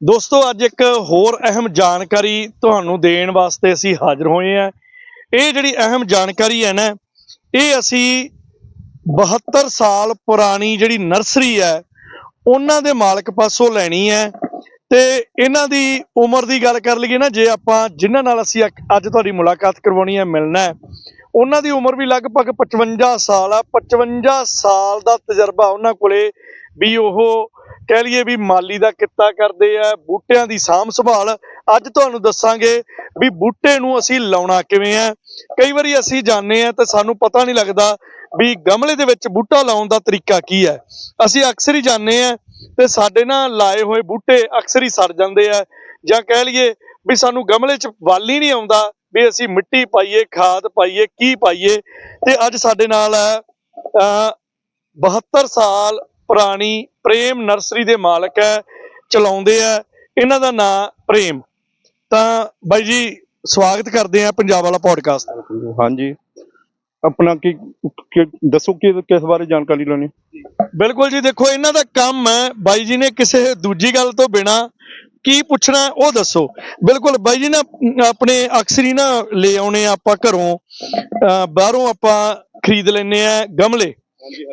ਦੋਸਤੋ, ਅੱਜ ਇੱਕ ਹੋਰ ਅਹਿਮ ਜਾਣਕਾਰੀ ਤੁਹਾਨੂੰ ਦੇਣ ਵਾਸਤੇ ਅਸੀਂ ਹਾਜ਼ਰ ਹੋਏ ਹਾਂ। ਇਹ ਜਿਹੜੀ ਅਹਿਮ ਜਾਣਕਾਰੀ ਹੈ ਨਾ, ਇਹ ਅਸੀਂ 72 ਸਾਲ ਪੁਰਾਣੀ ਜਿਹੜੀ ਨਰਸਰੀ ਹੈ, ਉਹਨਾਂ ਦੇ ਮਾਲਕ ਪਾਸੋਂ ਲੈਣੀ ਹੈ। ਤੇ ਇਹਨਾਂ ਦੀ ਉਮਰ ਦੀ ਗੱਲ ਕਰ ਲਈਏ ਨਾ, ਜੇ ਆਪਾਂ ਜਿਨ੍ਹਾਂ ਨਾਲ ਅਸੀਂ ਅੱਜ ਅੱਜ ਤੁਹਾਡੀ ਮੁਲਾਕਾਤ ਕਰਵਾਉਣੀ ਹੈ, ਮਿਲਣਾ ਹੈ, ਉਹਨਾਂ ਦੀ ਉਮਰ ਵੀ ਲਗਭਗ 55 ਸਾਲ ਆ। 55 ਸਾਲ ਦਾ ਤਜਰਬਾ ਉਹਨਾਂ ਕੋਲੇ ਵੀ ਉਹ ਕਹਿ ਲਈਏ ਵੀ ਮਾਲੀ ਦਾ ਕਿੱਤਾ ਕਰਦੇ ਆ, ਬੂਟਿਆਂ ਦੀ ਸਾਂਭ ਸੰਭਾਲ। ਅੱਜ ਤੁਹਾਨੂੰ ਦੱਸਾਂਗੇ ਵੀ ਬੂਟੇ ਨੂੰ ਅਸੀਂ ਲਾਉਣਾ ਕਿਵੇਂ ਆ। ਕਈ ਵਾਰੀ ਅਸੀਂ ਜਾਣਦੇ ਆ ਤੇ ਸਾਨੂੰ ਪਤਾ ਨਹੀਂ ਲੱਗਦਾ ਵੀ ਗਮਲੇ ਦੇ ਵਿੱਚ ਬੂਟਾ ਲਾਉਣ ਦਾ ਤਰੀਕਾ ਕੀ ਹੈ ਅਸੀਂ ਅਕਸਰ ਹੀ ਜਾਣਦੇ ਆ ਤੇ ਸਾਡੇ ਨਾਲ ਲਾਏ ਹੋਏ ਬੂਟੇ ਅਕਸਰ ਹੀ ਸੜ ਜਾਂਦੇ ਆ। ਜਾਂ ਕਹਿ ਲਈਏ ਵੀ ਸਾਨੂੰ ਗਮਲੇ 'ਚ ਵੱਲ ਹੀ ਨਹੀਂ ਆਉਂਦਾ ਵੀ ਅਸੀਂ ਮਿੱਟੀ ਪਾਈਏ, ਖਾਦ ਪਾਈਏ, ਕੀ ਪਾਈਏ। ਤੇ ਅੱਜ ਸਾਡੇ ਨਾਲ ਹੈ 72 ਸਾਲ ਪੁਰਾਣੀ ਪ੍ਰੇਮ ਨਰਸਰੀ ਦੇ ਮਾਲਕ ਹੈ ਚਲਾਉਂਦੇ ਆ ਇਹਨਾਂ ਦਾ ਨਾਮ ਪ੍ਰੇਮ। ਤਾਂ ਬਾਈ ਜੀ ਸਵਾਗਤ ਕਰਦੇ ਆ ਪੰਜਾਬ ਵਾਲਾ ਪੋਡਕਾਸਟ ਹਾਂਜੀ। ਆਪਣਾ ਕੀ ਕੀ- ਦੱਸੋ ਕਿ ਕਿਸ ਬਾਰੇ ਜਾਣਕਾਰੀ ਲੈਣੀ? ਬਿਲਕੁਲ ਜੀ ਦੇਖੋ ਇਹਨਾਂ ਦਾ ਕੰਮ ਹੈ ਬਾਈ ਜੀ ਨੇ ਕਿਸੇ ਦੂਜੀ ਗੱਲ ਤੋਂ ਬਿਨਾ ਕੀ ਪੁੱਛਣਾ ਹੈ ਉਹ ਦੱਸੋ। ਬਿਲਕੁਲ ਬਾਈ ਜੀ ਨਾ ਅਮ, ਆਪਣੇ ਅਕਸਰ ਹੀ ਨਾ ਲੈ ਆਉਣੇ ਆ ਆਪਾਂ ਘਰੋਂ। ਅਹ, ਬਾਹਰੋਂ ਆਪਾਂ ਖਰੀਦ ਲੈਨੇ ਆ ਗਮਲੇ।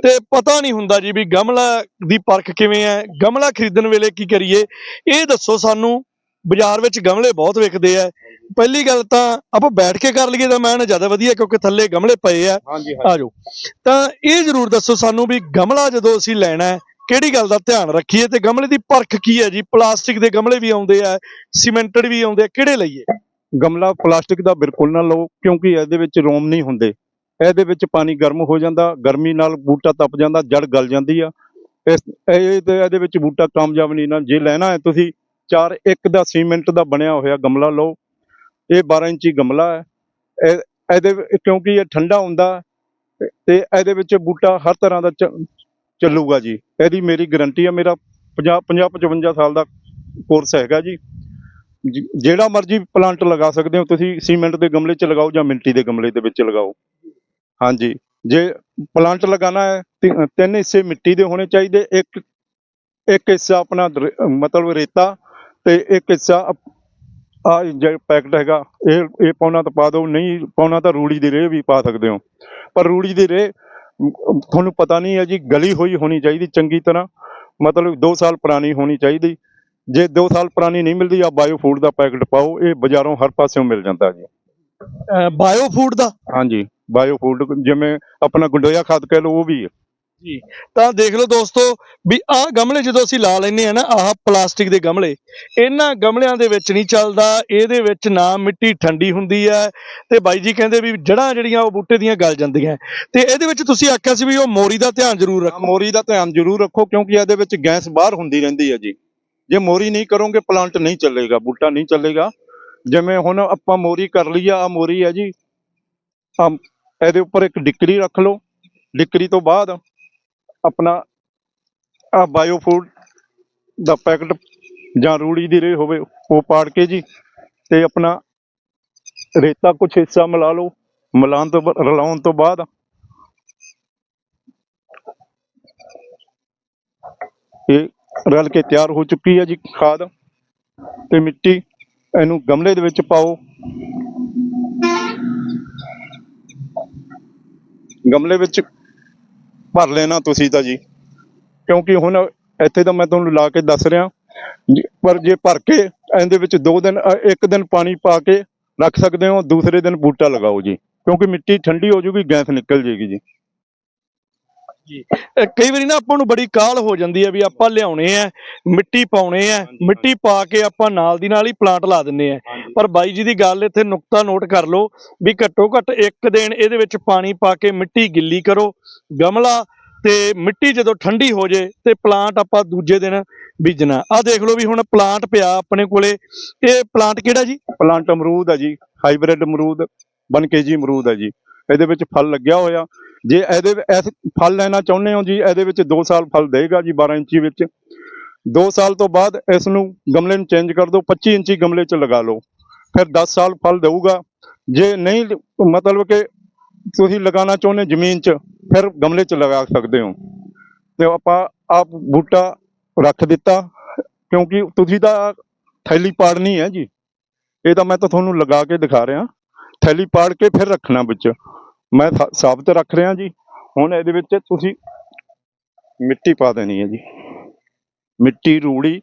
ਤੇ ਪਤਾ ਨਹੀਂ ਹੁੰਦਾ ਜੀ ਵੀ ਗਮਲਾ ਦੀ ਪਰਖ ਕਿਵੇਂ ਹੈ ਗਮਲਾ ਖਰੀਦਣ ਵੇਲੇ ਕੀ ਕਰੀਏ? ਇਹ ਦੱਸੋ ਸਾਨੂੰ ਬਾਜ਼ਾਰ ਵਿੱਚ ਗਮਲੇ ਬਹੁਤ ਵਿਕਦੇ ਆ। ਪਹਿਲੀ ਗੱਲ ਤਾਂ ਆਪਾਂ ਬੈਠ ਕੇ ਕਰ ਲਈਏ ਤਾਂ ਮੈਂ ਨਾ ਜ਼ਿਆਦਾ ਵਧੀਆ ਕਿਉਂਕਿ ਥੱਲੇ ਗਮਲੇ ਪਏ ਆ। ਜਾਓ ਤਾਂ ਇਹ ਜ਼ਰੂਰ ਦੱਸੋ ਸਾਨੂੰ ਵੀ ਗਮਲਾ ਜਦੋਂ ਅਸੀਂ ਲੈਣਾ ਹੈ ਕਿਹੜੀ ਗੱਲ ਦਾ ਧਿਆਨ ਰੱਖੀਏ ਤੇ ਗਮਲੇ ਦੀ ਪਰਖ ਕੀ ਹੈ ਜੀ? ਪਲਾਸਟਿਕ ਦੇ ਗਮਲੇ ਵੀ ਆਉਂਦੇ ਆ ਸੀਮੈਂਟਡ ਵੀ ਆਉਂਦੇ ਆ ਕਿਹੜੇ ਲਈਏ? ਗਮਲਾ ਪਲਾਸਟਿਕ ਦਾ ਬਿਲਕੁਲ ਨਾ ਲਓ ਕਿਉਂਕਿ ਇਹਦੇ ਵਿੱਚ ਰੋਮ ਨਹੀਂ ਹੁੰਦੇ। ਇਹਦੇ ਵਿੱਚ ਪਾਣੀ ਗਰਮ ਹੋ ਜਾਂਦਾ, ਗਰਮੀ ਨਾਲ ਬੂਟਾ ਤਪ ਜਾਂਦਾ, ਜੜ ਗਲ ਜਾਂਦੀ ਆ। ਇਸ, ਇਹ ਤੇ ਇਹਦੇ ਵਿੱਚ ਬੂਟਾ ਕਾਮਯਾਬ ਨਹੀਂ ਨਾ। ਜੇ ਲੈਣਾ ਹੈ ਤੁਸੀਂ 4 1 ਦਾ ਸੀਮੈਂਟ ਦਾ ਬਣਿਆ ਹੋਇਆ ਗਮਲਾ ਲਓ। ਇਹ 12 ਇੰਚੀ ਗਮਲਾ ਹੈ। ਇਹ, ਇਹਦੇ ਕਿਉਂਕਿ ਇਹ ਠੰਡਾ ਹੁੰਦਾ, ਤੇ- ਇਹਦੇ ਵਿੱਚ ਬੂਟਾ ਹਰ ਤਰ੍ਹਾਂ ਦਾ ਚੱਲੂਗਾ ਜੀ। ਇਹਦੀ ਮੇਰੀ ਗਾਰੰਟੀ ਆ, ਮੇਰਾ 50 50 55 ਸਾਲ ਦਾ ਕੋਰਸ ਹੈਗਾ ਜੀ, ਜਿਹੜਾ ਮਰਜ਼ੀ ਪਲਾਂਟ ਲਗਾ ਸਕਦੇ ਹੋ ਤੁਸੀਂ, ਸੀਮੈਂਟ ਦੇ ਗਮਲੇ 'ਚ ਲਗਾਓ ਜਾਂ ਮਿੱਟੀ ਦੇ ਗਮਲੇ ਦੇ ਵਿੱਚ ਲਗਾਓ। ਹਾਂਜੀ। ਜੇ ਪਲਾਂਟ ਲਗਾਉਣਾ ਹੈ ਤੀ- ਤਿੰਨ ਹਿੱਸੇ ਮਿੱਟੀ ਦੇ ਹੋਣੇ ਚਾਹੀਦੇ ਇੱਕ ਇੱਕ ਹਿੱਸਾ ਆਪਣਾ ਦਰ- ਮਤਲਬ ਰੇਤਾ ਤੇ ਇੱਕ ਹਿੱਸਾ ਆ ਜਿਹੜਾ ਪੈਕਟ ਹੈਗਾ ਇਹ ਇਹ ਪਾਉਣਾ ਤਾਂ ਪਾ ਦਿਓ ਨਹੀਂ ਪਾਉਣਾ ਤਾਂ ਰੂੜੀ ਦੀ ਰੇਹ ਵੀ ਪਾ ਸਕਦੇ ਹੋ। ਪਰ ਰੂੜੀ ਦੀ ਰੇਹ ਅਮ, ਤੁਹਾਨੂੰ ਪਤਾ ਨਹੀਂ ਹੈ ਜੀ ਗਲੀ ਹੋਈ ਹੋਣੀ ਚਾਹੀਦੀ ਚੰਗੀ ਤਰ੍ਹਾਂ ਮਤਲਬ 2 ਸਾਲ ਪੁਰਾਣੀ ਹੋਣੀ ਚਾਹੀਦੀ। ਜੇ 2 ਸਾਲ ਪੁਰਾਣੀ ਨਹੀਂ ਮਿਲਦੀ ਆ ਬਾਇਓ ਫੂਡ ਦਾ ਪੈਕਟ ਪਾਓ ਇਹ ਬਾਜ਼ਾਰੋਂ ਹਰ ਪਾਸਿਓਂ ਮਿਲ ਜਾਂਦਾ ਜੀ। ਬਾਇਓ ਫੂਡ ਦਾ? ਹਾਂਜੀ। ਬਾਇਓ ਫੂਡ ਜਿਵੇਂ ਆਪਣਾ ਗੁੰਡੋਇਆ ਖਾਦ ਕਹਿ ਲਓ ਉਹ ਵੀ ਹੈ। ਜੀ। ਤਾਂ ਦੇਖ ਲਓ ਦੋਸਤੋ ਵੀ ਆਹ ਗਮਲੇ ਜਦੋਂ ਅਸੀਂ ਲਾ ਲੈਨੇ ਆ ਨਾ ਆਹ ਪਲਾਸਟਿਕ ਦੇ ਗਮਲੇ ਇਹਨਾਂ ਗਮਲਿਆਂ ਦੇ ਵਿੱਚ ਨਹੀਂ ਚੱਲਦਾ ਇਹਦੇ ਵਿੱਚ ਨਾ ਮਿੱਟੀ ਠੰਡੀ ਹੁੰਦੀ ਹੈ। ਤੇ ਬਾਈ ਜੀ ਕਹਿੰਦੇ ਵੀ ਜੜਾਂ ਜਿਹੜੀਆਂ ਉਹ ਬੂਟੇ ਦੀਆਂ ਗਲ ਜਾਂਦੀਆਂ। ਤੇ ਇਹਦੇ ਵਿੱਚ ਤੁਸੀਂ ਆਖਿਆ ਸੀ ਵੀ ਉਹ ਮੋਰੀ ਦਾ ਧਿਆਨ ਜ਼ਰੂਰ ਰੱਖੋ। ਮੋਰੀ ਦਾ ਧਿਆਨ ਜ਼ਰੂਰ ਰੱਖੋ ਕਿਉਂਕਿ ਇਹਦੇ ਵਿੱਚ ਗੈਸ ਬਾਹਰ ਹੁੰਦੀ ਰਹਿੰਦੀ ਹੈ ਜੀ। ਜੇ ਮੋਰੀ ਨਹੀਂ ਕਰੋਗੇ ਪਲਾਂਟ ਨਹੀਂ ਚੱਲੇਗਾ ਬੂਟਾ ਨਹੀਂ ਚੱਲੇਗਾ। ਜਿਵੇਂ ਹੁਣ ਆਪਾਂ ਮੋਰੀ ਕਰ ਲਈ ਆ ਆਹ ਮੋਰੀ ਹੈ ਜੀ। ਇਹਦੇ ਉੱਪਰ ਇੱਕ ਡਿਕਰੀ ਰੱਖ ਲਓ। ਡਿਕਰੀ ਤੋਂ ਬਾਅਦ ਆਪਣਾ ਆ ਬਾਇਓ ਫੂਡ ਦਾ ਪੈਕਟ ਜਾਂ ਰੂੜੀ ਦੀ ਰੇ ਹੋਵੇ, ਉਹ ਪਾੜ ਕੇ ਜੀ ਤੇ ਆਪਣਾ ਰੇਤਾ ਕੁਛ ਹਿੱਸਾ ਮਿਲਾ ਲਓ। ਮਿਲਾਉਣ ਤੋਂ ਰਲਾਉਣ ਤੋਂ ਬਾਅਦ ਇਹ ਰਲ ਕੇ ਤਿਆਰ ਹੋ ਚੁੱਕੀ ਹੈ ਜੀ ਖਾਦ ਤੇ ਮਿੱਟੀ। ਇਹਨੂੰ ਗਮਲੇ ਦੇ ਵਿੱਚ ਪਾਓ। ਗਮਲੇ ਵਿੱਚ ਭਰ ਲੈਣਾ ਤੁਸੀਂ ਤਾਂ ਜੀ। ਕਿਉਂਕਿ ਹੁਣ ਇੱਥੇ ਤਾਂ ਮੈਂ ਤੁਹਾਨੂੰ ਲਾ ਕੇ ਦੱਸ ਰਿਹਾ ਪਰ ਜੇ ਭਰ ਕੇ ਇਹਦੇ ਵਿੱਚ ਦੋ ਦਿਨ ਇੱਕ ਦਿਨ ਪਾਣੀ ਪਾ ਕੇ ਰੱਖ ਸਕਦੇ ਹੋ, ਦੂਸਰੇ ਦਿਨ ਬੂਟਾ ਲਗਾਓ ਜੀ। ਕਿਉਂਕਿ ਮਿੱਟੀ ਠੰਡੀ ਹੋ ਜੂਗੀ, ਗੈਸ ਨਿਕਲ ਜੇਗੀ ਜੀ। ਕਈ ਵਾਰੀ ਨਾ ਆਪਾਂ ਨੂੰ ਬੜੀ ਕਾਹਲ ਹੋ ਜਾਂਦੀ ਹੈ ਵੀ ਆਪਾਂ ਲਿਆਉਣੇ ਆ ਮਿੱਟੀ ਪਾਉਣੇ ਆ ਮਿੱਟੀ ਪਾ ਕੇ ਆਪਾਂ ਨਾਲ ਦੀ ਨਾਲ ਹੀ ਪਲਾਂਟ ਲਾ ਦਿੰਨੇ ਆ। ਪਰ ਬਾਈ ਜੀ ਦੀ ਗੱਲ ਇੱਥੇ ਨੁਕਤਾ ਨੋਟ ਕਰ ਲਓ ਵੀ ਘੱਟੋ ਘੱਟ ਇੱਕ ਦਿਨ ਇਹਦੇ ਵਿੱਚ ਪਾਣੀ ਪਾ ਕੇ ਮਿੱਟੀ ਗਿੱਲੀ ਕਰੋ ਗਮਲਾ ਤੇ ਮਿੱਟੀ ਜਦੋਂ ਠੰਡੀ ਹੋ ਜੇ ਤੇ ਪਲਾਂਟ ਆਪਾਂ ਦੂਜੇ ਦਿਨ ਬੀਜਣਾ। ਆਹ ਦੇਖ ਲਓ ਵੀ ਹੁਣ ਪਲਾਂਟ ਪਿਆ ਆਪਣੇ ਕੋਲੇ। ਇਹ ਪਲਾਂਟ ਕਿਹੜਾ ਜੀ? ਪਲਾਂਟ ਅਮਰੂਦ ਹੈ ਜੀ ਹਾਈਬ੍ਰਿਡ ਅਮਰੂਦ 1 ਕੇਜੀ ਅਮਰੂਦ ਹੈ ਜੀ। ਇਹਦੇ ਵਿੱਚ ਫਲ ਲੱਗਿਆ ਹੋਇਆ। ਜੇ ਇਹਦੇ ਇਸ ਫਲ ਲੈਣਾ ਚਾਹੁੰਦੇ ਹੋ ਜੀ, ਇਹਦੇ ਵਿੱਚ 2 ਸਾਲ ਫਲ ਦੇਗਾ ਜੀ 12 ਇੰਚੀ ਵਿੱਚ। 2 ਸਾਲ ਤੋਂ ਬਾਅਦ ਇਸ ਨੂੰ ਗਮਲੇ ਨੂੰ ਚੇਂਜ ਕਰ ਦਿਓ 25 ਇੰਚੀ ਗਮਲੇ 'ਚ ਲਗਾ ਲਓ। ਫਿਰ 10 ਸਾਲ ਫਲ ਦੇਊਗਾ। ਜੇ ਨਹੀਂ, ਮਤਲਬ ਕਿ ਤੁਸੀਂ ਲਗਾਉਣਾ ਚਾਹੁੰਦੇ ਜ਼ਮੀਨ 'ਚ, ਫਿਰ ਗਮਲੇ 'ਚ ਲਗਾ ਸਕਦੇ ਹੋ। ਤੇ ਆਪਾਂ ਆਪ ਬੂਟਾ ਰੱਖ ਦਿੱਤਾ, ਕਿਉਂਕਿ ਤੁਸੀਂ ਤਾਂ ਥੈਲੀ ਪਾੜਨੀ ਹੈ ਜੀ। ਇਹ ਤਾਂ ਮੈਂ ਤਾਂ ਤੁਹਾਨੂੰ ਲਗਾ ਕੇ ਦਿਖਾ ਰਿਹਾ। ਥੈਲੀ ਪਾੜ ਕੇ ਫਿਰ ਰੱਖਣਾ ਵਿੱਚ। ਮੈਂ ਸਾਬਤ ਰੱਖ ਰਿਹਾ ਜੀ। ਹੁਣ ਇਹਦੇ ਵਿੱਚ ਤੁਸੀਂ ਮਿੱਟੀ ਪਾ ਦੇਣੀ ਹੈ ਜੀ। ਮਿੱਟੀ, ਰੂੜੀ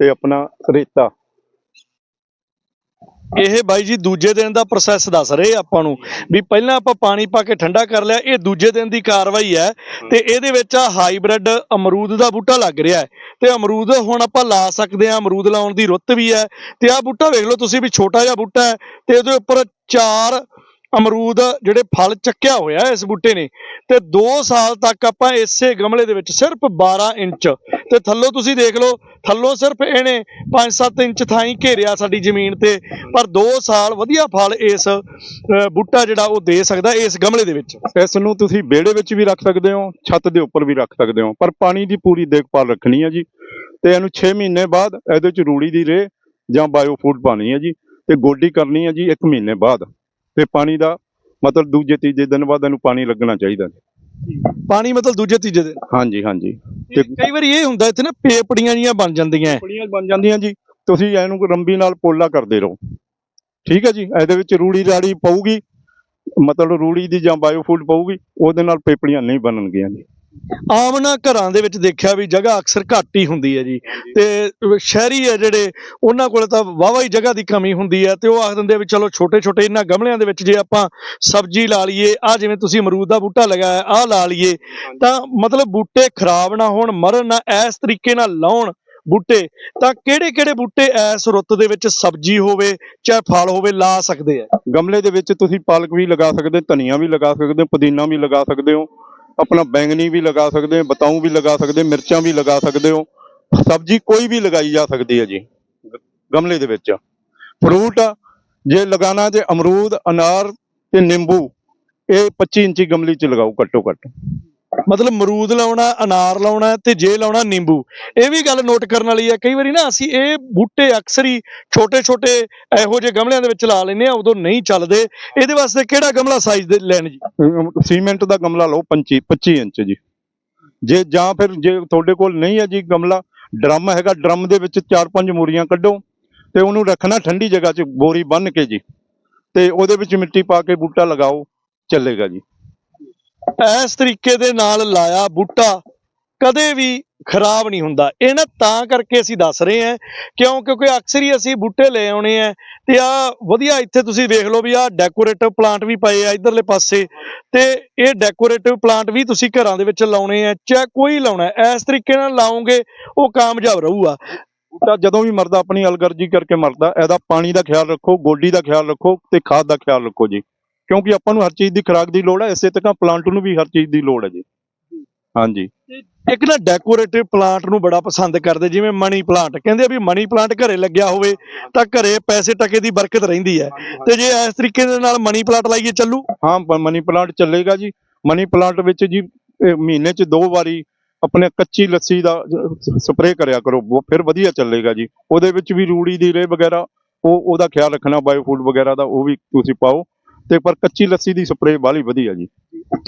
ਤੇ ਆਪਣਾ ਰੇਤਾ। ਇਹ ਬਾਈ ਜੀ ਦੂਜੇ ਦਿਨ ਦਾ ਪ੍ਰੋਸੈਸ ਦੱਸ ਰਹੇ ਆਪਾਂ ਨੂੰ ਵੀ ਪਹਿਲਾਂ ਆਪਾਂ ਪਾਣੀ ਪਾ ਕੇ ਠੰਡਾ ਕਰ ਲਿਆ। ਇਹ ਦੂਜੇ ਦਿਨ ਦੀ ਕਾਰਵਾਈ ਹੈ ਤੇ ਇਹਦੇ ਵਿੱਚ ਆ ਹਾਈਬ੍ਰਿਡ ਅਮਰੂਦ ਦਾ ਬੂਟਾ ਲੱਗ ਰਿਹਾ ਤੇ ਅਮਰੂਦ ਹੁਣ ਆਪਾਂ ਲਾ ਸਕਦੇ ਆ ਅਮਰੂਦ ਲਾਉਣ ਦੀ ਰੁੱਤ ਵੀ ਹੈ। ਤੇ ਆਹ ਬੂਟਾ ਵੇਖ ਲਓ ਤੁਸੀਂ ਵੀ ਛੋਟਾ ਜਿਹਾ ਬੂਟਾ ਹੈ ਤੇ ਇਹਦੇ ਉੱਪਰ ਚਾਰ ਅਮਰੂਦ ਜਿਹੜੇ ਫਲ ਚੱਕਿਆ ਹੋਇਆ ਇਸ ਬੂਟੇ ਨੇ, ਤੇ 2 ਸਾਲ ਤੱਕ ਆਪਾਂ ਇਸੇ ਗਮਲੇ ਦੇ ਵਿੱਚ ਸਿਰਫ 12 ਇੰਚ, ਤੇ ਥੱਲੋਂ ਤੁਸੀਂ ਦੇਖ ਲਓ, ਥੱਲੋਂ ਸਿਰਫ ਇਹਨੇ 5-7 ਇੰਚ ਥਾਂ ਹੀ ਘੇਰਿਆ ਸਾਡੀ ਜ਼ਮੀਨ ਤੇ, ਪਰ 2 ਸਾਲ ਵਧੀਆ ਫਲ ਇਸ ਬੂਟਾ ਜਿਹੜਾ ਉਹ ਦੇ ਸਕਦਾ ਇਸ ਗਮਲੇ ਦੇ ਵਿੱਚ। ਇਸ ਨੂੰ ਤੁਸੀਂ ਵਿਹੜੇ ਵਿੱਚ ਵੀ ਰੱਖ ਸਕਦੇ ਹੋ, ਛੱਤ ਦੇ ਉੱਪਰ ਵੀ ਰੱਖ ਸਕਦੇ ਹੋ, ਪਰ ਪਾਣੀ ਦੀ ਪੂਰੀ ਦੇਖਭਾਲ ਰੱਖਣੀ ਹੈ ਜੀ। ਤੇ ਇਹਨੂੰ 6 ਮਹੀਨੇ ਬਾਅਦ ਇਹਦੇ ਚ ਰੂੜੀ ਦੀ ਰੇ ਜਾਂ ਬਾਇਓ ਫੂਡ ਪਾਣੀ ਹੈ ਜੀ, ਤੇ ਗੋਡੀ ਕਰਨੀ ਹੈ ਜੀ 1 ਮਹੀਨੇ ਬਾਅਦ। ਤੇ ਪਾਣੀ ਦਾ ਮਤਲਬ ਦੂਜੇ ਤੀਜੇ ਦਿਨ ਬਾਅਦ ਇਹਨੂੰ ਪਾਣੀ ਲੱਗਣਾ ਚਾਹੀਦਾ ਪਾਣੀ ਮਤਲਬ ਦੂਜੇ ਤੀਜੇ ਦਿਨ? ਹਾਂਜੀ ਹਾਂਜੀ। ਤੇ ਕਈ ਵਾਰੀ ਇਹ ਹੁੰਦਾ ਇੱਥੇ ਨਾ ਪੇਪੜੀਆਂ ਜੀਆਂ ਬਣ ਜਾਂਦੀਆਂ। ਹੈ। ਪੜੀਆਂ ਬਣ ਜਾਂਦੀਆਂ ਜੀ। ਤੁਸੀਂ ਇਹਨੂੰ ਰੰਬੀ ਨਾਲ ਪੋਲਾ ਕਰਦੇ ਰਹੋ। ਠੀਕ ਹੈ ਜੀ? ਇਹਦੇ ਵਿੱਚ ਰੂੜੀ ਰਾੜੀ ਪਊਗੀ। ਮਤਲਬ ਰੂੜੀ ਦੀ ਜਾਂ ਬਾਇਓ ਫੂਡ ਪਊਗੀ। ਉਹਦੇ ਨਾਲ ਪੇਪੜੀਆਂ ਨਹੀਂ ਬਣਨਗੀਆਂ ਜੀ। ਆਮ ਨਾ ਘਰਾਂ ਦੇ ਵਿੱਚ ਦੇਖਿਆ ਵੀ ਜਗ੍ਹਾ ਅਕਸਰ ਘੱਟ ਹੀ ਹੁੰਦੀ ਹੈ ਜੀ। ਤੇ ਸ਼ਹਿਰੀ ਹੈ ਜਿਹੜੇ ਉਹਨਾਂ ਕੋਲ ਤਾਂ ਵਾਵਾ ਹੀ ਜਗ੍ਹਾ ਦੀ ਕਮੀ ਹੁੰਦੀ ਹੈ ਤੇ ਉਹ ਆਖ ਦਿੰਦੇ ਆ ਵੀ ਚਲੋ ਛੋਟੇ ਛੋਟੇ ਇਹਨਾਂ ਗਮਲਿਆਂ ਦੇ ਵਿੱਚ ਜੇ ਆਪਾਂ ਸਬਜ਼ੀ ਲਾ ਲਈਏ ਆ ਜਿਵੇਂ ਤੁਸੀਂ ਅਮਰੂਦ ਦਾ ਬੂਟਾ ਲਗਾਇਆ ਆਹ ਲਾ ਲਈਏ ਤਾਂ ਮਤਲਬ ਬੂਟੇ ਖਰਾਬ ਨਾ ਹੋਣ ਮਰਨ ਨਾ ਇਸ ਤਰੀਕੇ ਨਾਲ ਲਾਉਣ ਬੂਟੇ ਤਾਂ ਕਿਹੜੇ ਕਿਹੜੇ ਬੂਟੇ ਇਸ ਰੁੱਤ ਦੇ ਵਿੱਚ ਸਬਜ਼ੀ ਹੋਵੇ ਚਾਹੇ ਫਲ ਹੋਵੇ ਲਾ ਸਕਦੇ ਆ? ਗਮਲੇ ਦੇ ਵਿੱਚ ਤੁਸੀਂ ਪਾਲਕ ਵੀ ਲਗਾ ਸਕਦੇ ਧਨੀਆ ਵੀ ਲਗਾ ਸਕਦੇ ਹੋ ਪੁਦੀਨਾ ਵੀ ਲਗਾ ਸਕਦੇ ਹੋ ਆਪਣਾ ਬੈਂਗਣੀ ਵੀ ਲਗਾ ਸਕਦੇ ਹੋ, ਬਤਾਊ ਵੀ ਲਗਾ ਸਕਦੇ ਹੋ, ਮਿਰਚਾਂ ਵੀ ਲਗਾ ਸਕਦੇ ਹੋ। ਸਬਜ਼ੀ ਕੋਈ ਵੀ ਲਗਾਈ ਜਾ ਸਕਦੀ ਹੈ ਜੀ, ਗਮਲੇ ਦੇ ਵਿੱਚ। ਫਰੂਟ, ਜੇ ਲਗਾਣਾ ਜੇ ਅਮਰੂਦ, ਅਨਾਰ ਤੇ ਨਿੰਬੂ, ਇਹ 25 ਇੰਚੀ ਗਮਲੇ 'ਚ ਲਗਾਓ ਘੱਟੋ ਘੱਟ। ਮਤਲਬ ਮਰੂਦ ਲਾਉਣਾ, ਅਨਾਰ ਲਾਉਣਾ ਤੇ ਜੇ ਲਾਉਣਾ ਨਿੰਬੂ। ਇਹ ਵੀ ਗੱਲ ਨੋਟ ਕਰਨ ਵਾਲੀ ਹੈ। ਕਈ ਵਾਰੀ ਨਾ ਅਸੀਂ ਇਹ ਬੂਟੇ ਅਕਸਰ ਹੀ ਛੋਟੇ ਛੋਟੇ ਇਹੋ ਜਿਹੇ ਗਮਲਿਆਂ ਦੇ ਵਿੱਚ ਲਾ ਲੈਂਦੇ ਆ ਉਦੋਂ ਨਹੀਂ ਚੱਲਦੇ। ਇਹਦੇ ਵਾਸਤੇ ਕਿਹੜਾ ਗਮਲਾ ਸਾਈਜ਼ ਦੇ ਲੈਣ ਜੀ? ਸੀਮੈਂਟ ਦਾ ਗਮਲਾ ਲਓ 25 25 ਇੰਚ ਜੀ। ਜੇ ਜਾਂ ਫਿਰ ਜੇ ਤੁਹਾਡੇ ਕੋਲ ਨਹੀਂ ਹੈ ਜੀ ਗਮਲਾ, ਡਰਮ ਹੈਗਾ, ਡਰਮ ਦੇ ਵਿੱਚ ਚਾਰ ਪੰਜ ਮੂਰੀਆਂ ਕੱਢੋ ਤੇ ਉਹਨੂੰ ਰੱਖਣਾ ਠੰਡੀ ਜਗ੍ਹਾ 'ਚ ਬੋਰੀ ਬੰਨ ਕੇ ਜੀ। ਤੇ ਉਹਦੇ ਵਿੱਚ ਮਿੱਟੀ ਪਾ ਕੇ ਬੂਟਾ ਲਗਾਓ, ਚੱਲੇਗਾ ਜੀ। ਇਸ ਤਰੀਕੇ ਦੇ ਨਾਲ ਲਾਇਆ ਬੂਟਾ, ਕਦੇ ਵੀ ਖਰਾਬ ਨਹੀਂ ਹੁੰਦਾ। ਇਹ ਨਾ ਤਾਂ ਕਰਕੇ ਅਸੀਂ ਦੱਸ ਰਹੇ ਹਾਂ, ਕਿਉਂ? ਕਿਉਂਕਿ ਅਕਸਰ ਹੀ ਅਸੀਂ ਬੂਟੇ ਲੈ ਆਉਣੇ ਆ ਤੇ ਆ ਵਧੀਆ ਇੱਥੇ ਤੁਸੀਂ ਵੇਖ ਲਓ ਵੀ ਆ ਡੈਕੋਰੇਟਿਵ ਪਲਾਂਟ ਵੀ ਪਏ ਆ ਇਧਰਲੇ ਪਾਸੇ। ਤੇ ਇਹ ਡੈਕੋਰੇਟਿਵ ਪਲਾਂਟ ਵੀ ਤੁਸੀਂ ਘਰਾਂ ਦੇ ਵਿੱਚ ਲਾਉਣੇ ਆ, ਚਾਹੇ ਕੋਈ ਲਾਉਣਾ ਇਸ ਤਰੀਕੇ ਨਾਲ ਲਾਓਗੇ, ਉਹ ਕਾਮਯਾਬ ਰਹੂਗਾ। ਬੂਟਾ ਜਦੋਂ ਵੀ ਮਰਦਾ, ਆਪਣੀ ਅਲਗਰਜੀ ਕਰਕੇ ਮਰਦਾ, ਇਹਦਾ ਪਾਣੀ ਦਾ ਖਿਆਲ ਰੱਖੋ, ਗੋਡੀ ਦਾ ਖਿਆਲ ਰੱਖੋ ਤੇ ਖਾਦ ਦਾ ਖਿਆਲ ਰੱਖੋ ਜੀ। ਕਿਉਂਕਿ ਆਪਾਂ ਨੂੰ ਹਰ ਚੀਜ਼ ਦੀ ਖੁਰਾਕ ਦੀ ਲੋੜ ਹੈ ਇਸੇ ਤਰ੍ਹਾਂ ਪਲਾਂਟ ਨੂੰ ਵੀ ਹਰ ਚੀਜ਼ ਦੀ ਲੋੜ ਹੈ ਜੀ। ਹਾਂਜੀ। ਇੱਕ ਨਾ ਡੈਕੋਰੇਟਿਵ ਪਲਾਂਟ ਨੂੰ ਬੜਾ ਪਸੰਦ ਕਰਦੇ ਜਿਵੇਂ ਮਨੀ ਪਲਾਂਟ ਕਹਿੰਦੇ ਆ ਵੀ ਮਨੀ ਪਲਾਂਟ ਘਰੇ ਲੱਗਿਆ ਹੋਵੇ ਤਾਂ ਘਰੇ ਪੈਸੇ ਟਕੇ ਦੀ ਬਰਕਤ ਰਹਿੰਦੀ ਹੈ। ਤੇ ਜੇ ਇਸ ਤਰੀਕੇ ਦੇ ਨਾਲ ਮਨੀ ਪਲਾਂਟ ਲਾਈਏ ਚੱਲੂ? ਹਾਂ ਮਨੀ ਪਲਾਂਟ ਚੱਲੇਗਾ ਜੀ। ਮਨੀ ਪਲਾਂਟ ਵਿੱਚ ਜੀ ਮਹੀਨੇ 'ਚ ਦੋ ਵਾਰੀ ਆਪਣੇ ਕੱਚੀ ਲੱਸੀ ਦਾ ਸਪਰੇਅ ਕਰਿਆ ਕਰੋ ਫਿਰ ਵਧੀਆ ਚੱਲੇਗਾ ਜੀ। ਉਹਦੇ ਵਿੱਚ ਵੀ ਰੂੜੀ ਦੀ ਰੇ ਵਗੈਰਾ ਉਹ ਉਹਦਾ ਖਿਆਲ ਰੱਖਣਾ ਬਾਇਓ ਫੂਡ ਵਗੈਰਾ ਦਾ ਉਹ ਵੀ ਤੁਸੀਂ ਪਾਓ। ਤੇ ਪਰ ਕੱਚੀ ਲੱਸੀ ਦੀ ਸਪਰੇਅ ਬਾਹਲੀ ਵਧੀਆ ਜੀ।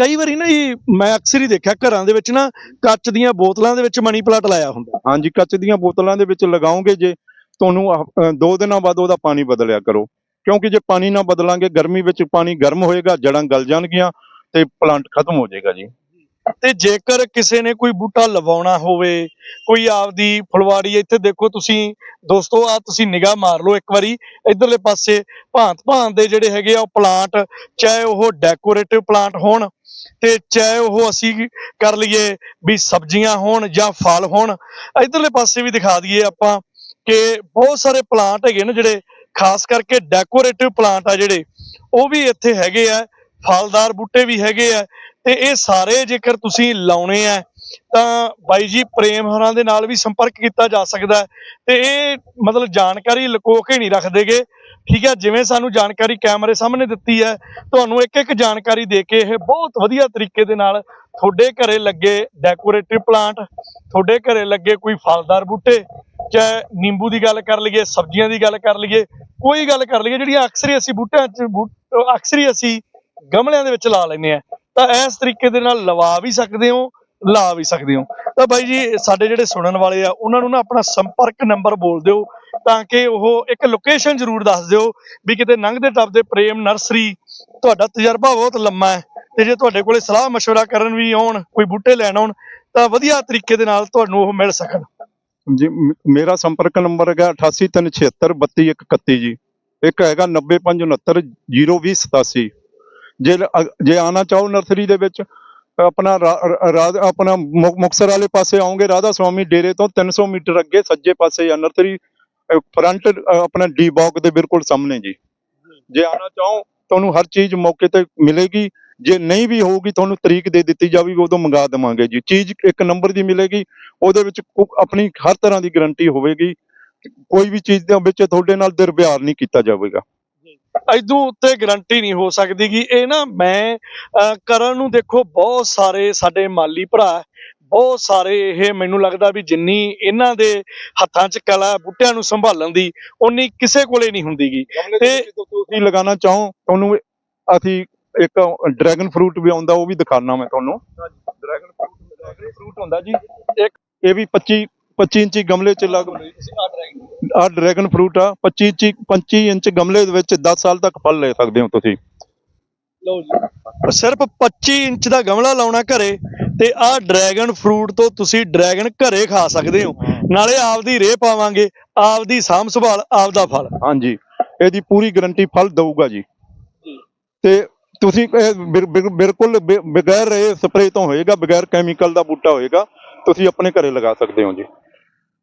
ਕਈ ਵਾਰੀ ਨਾ ਇਹ ਮੈਂ ਅਕਸਰ ਹੀ ਦੇਖਿਆ ਘਰਾਂ ਦੇ ਵਿੱਚ ਨਾ ਕੱਚ ਦੀਆਂ ਬੋਤਲਾਂ ਦੇ ਵਿੱਚ ਮਨੀ ਪਲਾਂਟ ਲਾਇਆ ਹੁੰਦਾ। ਹਾਂਜੀ, ਕੱਚ ਦੀਆਂ ਬੋਤਲਾਂ ਦੇ ਵਿੱਚ ਲਗਾਓਗੇ ਜੇ, ਤੁਹਾਨੂੰ ਦੋ ਦਿਨਾਂ ਬਾਅਦ ਉਹਦਾ ਪਾਣੀ ਬਦਲਿਆ ਕਰੋ। ਕਿਉਂਕਿ ਜੇ ਪਾਣੀ ਨਾ ਬਦਲਾਂਗੇ, ਗਰਮੀ ਵਿੱਚ ਪਾਣੀ ਗਰਮ ਹੋਏਗਾ, ਜੜਾਂ ਗਲ ਜਾਣਗੀਆਂ ਤੇ ਪਲਾਂਟ ਖਤਮ ਹੋ ਜਾਏਗਾ ਜੀ। ਤੇ ਜੇਕਰ ਕਿਸੇ ਨੇ ਕੋਈ ਬੂਟਾ ਲਵਾਉਣਾ ਹੋਵੇ, ਕੋਈ ਆਪਦੀ ਫੁਲਵਾੜੀ, ਇੱਥੇ ਦੇਖੋ ਤੁਸੀਂ, ਦੋਸਤੋ ਆ ਤੁਸੀਂ ਨਿਗਾਹ ਮਾਰ ਲਓ ਇੱਕ ਵਾਰੀ, ਇਧਰਲੇ ਪਾਸੇ ਭਾਂਤ ਭਾਂਤ ਦੇ ਜਿਹੜੇ ਹੈਗੇ ਆ, ਉਹ ਪਲਾਂਟ, ਚਾਹੇ ਉਹ ਡੈਕੋਰੇਟਿਵ ਪਲਾਂਟ ਹੋਣ ਤੇ ਚਾਹੇ ਉਹ ਅਸੀਂ ਕਰ ਲਈਏ ਵੀ ਸਬਜ਼ੀਆਂ ਹੋਣ ਜਾਂ ਫਲ ਹੋਣ, ਇਧਰਲੇ ਪਾਸੇ ਵੀ ਦਿਖਾ ਦਈਏ ਆਪਾਂ ਕਿ ਬਹੁਤ ਸਾਰੇ ਪਲਾਂਟ ਹੈਗੇ ਨੇ ਜਿਹੜੇ, ਖਾਸ ਕਰਕੇ ਡੈਕੋਰੇਟਿਵ ਪਲਾਂਟ ਆ ਜਿਹੜੇ, ਉਹ ਵੀ ਇੱਥੇ ਹੈਗੇ ਆ। ਫਲਦਾਰ ਬੂਟੇ ਵੀ ਹੈਗੇ ਆ ਤੇ ਇਹ ਸਾਰੇ ਜੇਕਰ ਤੁਸੀਂ ਲਾਉਣੇ ਆ, ਤਾਂ ਬਾਈ ਜੀ ਪ੍ਰੇਮ ਹੋਰਾਂ ਦੇ ਨਾਲ ਵੀ ਸੰਪਰਕ ਕੀਤਾ ਜਾ ਸਕਦਾ ਹੈ ਤੇ ਇਹ ਮਤਲਬ ਜਾਣਕਾਰੀ ਲੁਕੋ ਕੇ ਨਹੀਂ ਰੱਖਦੇਗੇ। ਠੀਕ ਹੈ, ਜਿਵੇਂ ਸਾਨੂੰ ਜਾਣਕਾਰੀ ਕੈਮਰੇ ਸਾਹਮਣੇ ਦਿੱਤੀ ਹੈ, ਤੁਹਾਨੂੰ ਇੱਕ ਇੱਕ ਜਾਣਕਾਰੀ ਦੇ ਕੇ ਇਹ ਬਹੁਤ ਵਧੀਆ ਤਰੀਕੇ ਦੇ ਨਾਲ ਤੁਹਾਡੇ ਘਰੇ ਲੱਗੇ ਡੈਕੋਰੇਟਿਵ ਪਲਾਂਟ ਤੁਹਾਡੇ ਘਰੇ ਲੱਗੇ ਕੋਈ ਫਲਦਾਰ ਬੂਟੇ, ਚਾਹੇ ਨਿੰਬੂ ਦੀ ਗੱਲ ਕਰ ਲਈਏ, ਸਬਜ਼ੀਆਂ ਦੀ ਗੱਲ ਕਰ ਲਈਏ, ਕੋਈ ਗੱਲ ਕਰ ਲਈਏ, ਜਿਹੜੀਆਂ ਅਕਸਰ ਅਸੀਂ ਬੂਟਿਆਂ 'ਚ ਬੂਟ- ਅਕਸਰ ਅਸੀਂ ਗਮਲਿਆਂ ਦੇ ਵਿੱਚ ਲਾ ਲੈਂਦੇ ਆ ਤਾਂ ਇਸ ਤਰੀਕੇ ਦੇ ਨਾਲ ਲਵਾ ਵੀ ਸਕਦੇ ਹੋ ਲਾ ਵੀ ਸਕਦੇ ਹੋ ਤਾਂ ਬਾਈ ਜੀ ਸਾਡੇ ਜਿਹੜੇ ਸੁਣਨ ਵਾਲੇ ਆ ਉਹਨਾਂ ਨੂੰ ਨਾ ਆਪਣਾ ਸੰਪਰਕ ਨੰਬਰ ਬੋਲ ਦਿਓ ਤਾਂ ਕਿ ਉਹ ਇੱਕ ਲੋਕੇਸ਼ਨ ਜ਼ਰੂਰ ਦੱਸ ਦਿਓ ਵੀ ਕਿਤੇ ਲੰਘਦੇ ਟੱਪਦੇ ਪ੍ਰੇਮ ਨਰਸਰੀ ਤੁਹਾਡਾ ਤਜਰਬਾ ਬਹੁਤ ਲੰਮਾ ਹੈ ਤੇ ਜੇ ਤੁਹਾਡੇ ਕੋਲੇ ਸਲਾਹ مشورہ ਕਰਨ ਵੀ ਆਉਣ ਕੋਈ ਬੂਟੇ ਲੈਣ ਆਉਣ ਤਾਂ ਵਧੀਆ ਤਰੀਕੇ ਦੇ ਨਾਲ ਤੁਹਾਨੂੰ ਉਹ ਮਿਲ ਸਕਣ ਜੀ ਮ- ਮੇਰਾ ਸੰਪਰਕ ਨੰਬਰ ਹੈਗਾ 8836732131 ਜੀ ਇੱਕ ਹੈਗਾ 9569 ਜੇ ਲ- ਅ- ਜੇ ਆਣਾ ਚਾਹੋ ਨਰਸਰੀ ਦੇ ਵਿੱਚ, ਆਪਣਾ ਰਾ- ਆਪਣਾ ਮੁਕ- ਮੁਕਤਸਰ ਵਾਲੇ ਪਾਸੇ ਆਉਂਗੇ ਰਾਧਾ ਸਵਾਮੀ ਡੇਰੇ ਤੋਂ 300 ਮੀਟਰ ਅੱਗੇ ਸੱਜੇ ਪਾਸੇ ਆ ਨਰਸਰੀ ਫਰੰਟ ਆਪਣਾ ਡੀ ਬਾਗ ਦੇ ਬਿਲਕੁਲ ਸਾਹਮਣੇ ਜੀ। ਜੇ ਆਣਾ ਚਾਹੋ, ਤੁਹਾਨੂੰ ਹਰ ਚੀਜ਼ ਮੌਕੇ ਤੇ ਮਿਲੇਗੀ। ਜੇ ਨਹੀਂ ਵੀ ਹੋਊਗੀ, ਤੁਹਾਨੂੰ ਤਰੀਕ ਦੇ ਦਿੱਤੀ ਜਾਵੇਗੀ, ਉਦੋਂ ਮੰਗਾ ਦੇਵਾਂਗੇ ਜੀ। ਚੀਜ਼ ਇੱਕ ਨੰਬਰ ਦੀ ਮਿਲੇਗੀ, ਉਹਦੇ ਵਿੱਚ ਕੋ- ਆਪਣੀ ਹਰ ਤਰ੍ਹਾਂ ਦੀ ਗਾਰੰਟੀ ਹੋਵੇਗੀ। ਕੋਈ ਵੀ ਚੀਜ਼ ਦੇ ਵਿੱਚ ਤੁਹਾਡੇ ਨਾਲ ਦੁਰਵਿਹਾਰ ਨਹੀਂ ਕੀਤਾ ਜਾਵੇਗਾ। ਇਦੋਂ ਉੱਤੇ ਗਰੰਟੀ ਨਹੀਂ ਹੋ ਸਕਦੀ ਕਿ ਇਹ ਨਾ ਮੈਂ ਕਰਨ ਨੂੰ ਦੇਖੋ ਬਹੁਤ ਸਾਰੇ ਸਾਡੇ ਮਾਲੀ ਭਰਾ ਬਹੁਤ ਸਾਰੇ ਇਹ ਮੈਨੂੰ ਲੱਗਦਾ ਵੀ ਜਿੰਨੀ ਇਹਨਾਂ ਦੇ ਹੱਥਾਂ 'ਚ ਕਲਾ ਬੂਟਿਆਂ ਨੂੰ ਸੰਭਾਲਣ ਦੀ ਉਨੀ ਕਿਸੇ ਕੋਲੇ ਨਹੀਂ ਹੁੰਦੀਗੀ ਤੇ ਤੁਸੀਂ ਲਗਾਉਣਾ ਚਾਹੋ ਤੁਹਾਨੂੰ ਅਸੀਂ ਇੱਕ ਡਰੈਗਨ ਫਰੂਟ ਵੀ ਆਉਂਦਾ ਉਹ ਵੀ ਦਿਖਾਣਾ ਮੈਂ ਤੁਹਾਨੂੰ। ਡਰੈਗਨ ਫਰੂਟ ਫਰੂਟ ਹੁੰਦਾ ਜੀ ਇੱਕ ਇਹ ਵੀ 25 25 ਇੰਚੀ ਗਮਲੇ 'ਚ ਲੱਗ ਆ ਡਰੈਗਨ ਫਰੂਟ ਆ 25 ਇੰਚੀ 25 ਇੰਚ ਗਮਲੇ ਦੇ ਵਿੱਚ 10 ਸਾਲ ਤੱਕ ਫਲ ਲੈ ਸਕਦੇ ਹੋ ਤੁਸੀਂ। ਲਓ ਜੀ। ਸਿਰਫ 25 ਇੰਚ ਦਾ ਗਮਲਾ ਲਾਉਣਾ ਘਰੇ ਤੇ ਆਹ ਡਰੈਗਨ ਫਰੂਟ ਤੋਂ ਤੁਸੀਂ ਡਰੈਗਨ ਘਰੇ ਖਾ ਸਕਦੇ ਹੋ। ਨਾਲੇ ਆਪਦੀ ਰੇਹ ਪਾਵਾਂਗੇ ਆਪਦੀ ਸਾਂਭ ਸੰਭਾਲ ਆਪਦਾ ਫਲ। ਹਾਂਜੀ। ਇਹਦੀ ਪੂਰੀ ਗਾਰੰਟੀ ਫਲ ਦਊਗਾ ਜੀ। ਤੇ ਤੁਸੀਂ ਇਹ ਬਿਲਕੁਲ ਬਗੈਰ ਰਹੇ ਸਪਰੇ ਤੋਂ ਹੋਏਗਾ ਬਗੈਰ ਕੈਮੀਕਲ ਦਾ ਬੂਟਾ ਹੋਏਗਾ ਤੁਸੀਂ ਆਪਣੇ ਘਰੇ ਲਗਾ ਸਕਦੇ ਹੋ ਜੀ।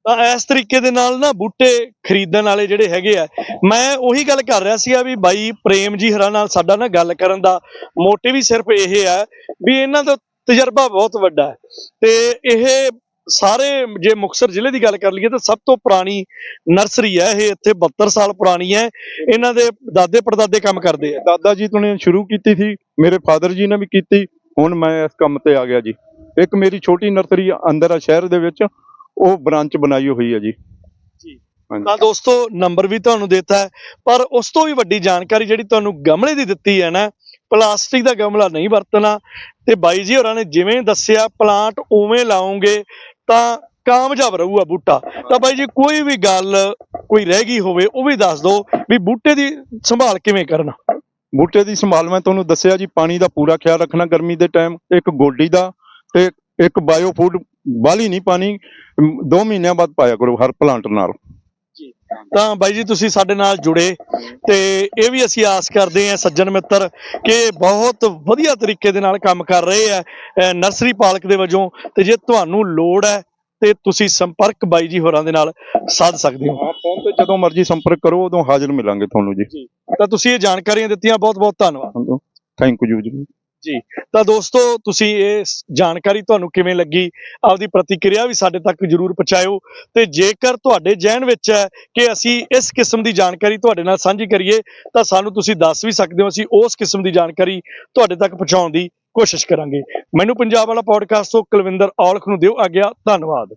ਤਾਂ ਇਸ ਤਰੀਕੇ ਦੇ ਨਾਲ ਨਾ ਬੂਟੇ ਖਰੀਦਣ ਵਾਲੇ ਜਿਹੜੇ ਹੈਗੇ ਆ, ਮੈਂ ਉਹੀ ਗੱਲ ਕਰ ਰਿਹਾ ਸੀਗਾ ਵੀ ਬਾਈ ਪ੍ਰੇਮ ਜੀ ਹਰਾਂ ਨਾਲ ਸਾਡਾ ਨਾ ਗੱਲ ਕਰਨ ਦਾ ਮੋਟਿਵ ਹੀ ਸਿਰਫ ਇਹ ਹੈ ਵੀ ਇਹਨਾਂ ਦਾ ਤਜਰਬਾ ਬਹੁਤ ਵੱਡਾ ਹੈ। ਤੇ ਇਹ ਸਾਰੇ ਜੇ ਮੁਕਤਸਰ ਜ਼ਿਲ੍ਹੇ ਦੀ ਗੱਲ ਕਰ ਲਈਏ ਤਾਂ ਸਭ ਤੋਂ ਪੁਰਾਣੀ ਨਰਸਰੀ ਹੈ, ਇਹ ਇੱਥੇ 72 ਸਾਲ ਪੁਰਾਣੀ ਹੈ। ਇਹਨਾਂ ਦੇ ਦਾਦੇ ਪੜਦਾਦੇ ਕੰਮ ਕਰਦੇ ਆ। ਦਾਦਾ ਜੀ ਤੋਂ ਸ਼ੁਰੂ ਕੀਤੀ ਸੀ, ਮੇਰੇ ਫਾਦਰ ਜੀ ਨੇ ਵੀ ਕੀਤੀ, ਹੁਣ ਮੈਂ ਇਸ ਕੰਮ ਤੇ ਆ ਗਿਆ ਜੀ। ਇੱਕ ਮੇਰੀ ਛੋਟੀ ਨਰਸਰੀ ਅੰਦਰ ਆ ਸ਼ਹਿਰ ਦੇ ਵਿੱਚ ਉਹ ਬ੍ਰਾਂਚ ਬਣਾਈ ਹੋਈ ਹੈ ਜੀ। ਤਾਂ ਦੋਸਤੋ ਨੰਬਰ ਵੀ ਤੁਹਾਨੂੰ ਦਿੱਤਾ ਪਰ ਉਸ ਤੋਂ ਵੀ ਵੱਡੀ ਜਾਣਕਾਰੀ ਜਿਹੜੀ ਤੁਹਾਨੂੰ ਗਮਲੇ ਦੀ ਦਿੱਤੀ ਹੈ ਨਾ ਪਲਾਸਟਿਕ ਦਾ ਗਮਲਾ ਨਹੀਂ ਵਰਤਣਾ। ਤੇ ਬਾਈ ਜੀ ਹੋਰਾਂ ਨੇ ਜਿਵੇਂ ਦੱਸਿਆ ਪਲਾਂਟ ਉਵੇਂ ਲਾਓਗੇ ਤਾਂ ਕਾਮਯਾਬ ਰਹੂਗਾ ਬੂਟਾ। ਤਾਂ ਬਾਈ ਜੀ ਕੋਈ ਵੀ ਗੱਲ ਕੋਈ ਰਹਿ ਗਈ ਹੋਵੇ ਉਹ ਵੀ ਦੱਸ ਦਿਓ ਵੀ ਬੂਟੇ ਦੀ ਸੰਭਾਲ ਕਿਵੇਂ ਕਰਨਾ। ਬੂਟੇ ਦੀ ਸੰਭਾਲ ਮੈਂ ਤੁਹਾਨੂੰ ਦੱਸਿਆ ਜੀ ਪਾਣੀ ਦਾ ਪੂਰਾ ਖਿਆਲ ਰੱਖਣਾ ਗਰਮੀ ਦੇ ਟਾਈਮ ਇੱਕ ਗੋਡੀ ਦਾ ਤੇ ਇੱਕ ਬਾਇਓ ਫੂਡ ਬਾਲੀ ਨਹੀਂ ਪਾਣੀ 2 ਮਹੀਨਿਆਂ ਬਾਅਦ ਪਾਇਆ ਕਰੋ ਹਰ ਪਲਾਂਟ ਨਾਲ। ਤਾਂ ਬਾਈ ਜੀ ਤੁਸੀਂ ਸਾਡੇ ਨਾਲ ਜੁੜੇ ਤੇ ਇਹ ਵੀ ਅਸੀਂ ਆਸ ਕਰਦੇ ਹਾਂ ਸੱਜਣ ਮਿੱਤਰ ਕਿ ਬਹੁਤ ਵਧੀਆ ਤਰੀਕੇ ਦੇ ਨਾਲ ਕੰਮ ਕਰ ਰਹੇ ਆ ਨਰਸਰੀ ਪਾਲਕ ਦੇ ਵਜੋਂ ਤੇ ਜੇ ਤੁਹਾਨੂੰ ਲੋੜ ਹੈ ਤੇ ਤੁਸੀਂ ਸੰਪਰਕ ਬਾਈ ਜੀ ਹੋਰਾਂ ਦੇ ਨਾਲ ਸਾਧ ਸਕਦੇ ਹੋ। ਹਾਂ ਫੋਨ ਤੇ ਜਦੋਂ ਮਰਜ਼ੀ ਸੰਪਰਕ ਕਰੋ ਉਦੋਂ ਹਾਜ਼ਰ ਮਿਲਾਂਗੇ ਤੁਹਾਨੂੰ ਜੀ। ਤਾਂ ਤੁਸੀਂ ਇਹ ਜਾਣਕਾਰੀਆਂ ਦਿੱਤੀਆਂ ਬਹੁਤ ਬਹੁਤ ਧੰਨਵਾਦ। ਥੈਂਕ ਯੂ ਜੀ। ਜੀ। ਤਾਂ ਦੋਸਤੋ, ਤੁਸੀਂ ਇਹ ਜਾਣਕਾਰੀ ਤੁਹਾਨੂੰ ਕਿਵੇਂ ਲੱਗੀ? ਆਪਦੀ ਪ੍ਰਤੀਕਿਰਿਆ ਵੀ ਸਾਡੇ ਤੱਕ ਜਰੂਰ ਪਹੁੰਚਾਇਓ। ਤੇ ਜੇਕਰ ਤੁਹਾਡੇ ਜਹਿਨ ਵਿੱਚ ਹੈ ਕਿ ਅਸੀਂ ਇਸ ਕਿਸਮ ਦੀ ਜਾਣਕਾਰੀ ਤੁਹਾਡੇ ਨਾਲ ਸਾਂਝੀ ਕਰੀਏ, ਤਾਂ ਸਾਨੂੰ ਤੁਸੀਂ ਦੱਸ ਵੀ ਸਕਦੇ ਹੋ, ਅਸੀਂ ਉਸ ਕਿਸਮ ਦੀ ਜਾਣਕਾਰੀ ਤੁਹਾਡੇ ਤੱਕ ਪਹੁੰਚਾਉਣ ਦੀ ਕੋਸ਼ਿਸ਼ ਕਰਾਂਗੇ। ਮੈਨੂੰ ਪੰਜਾਬ ਵਾਲਾ ਪੋਡਕਾਸਟ ਤੋਂ ਕੁਲਵਿੰਦਰ ਔਲਖ ਨੂੰ ਦਿਓ ਆਗਿਆ। ਧੰਨਵਾਦ।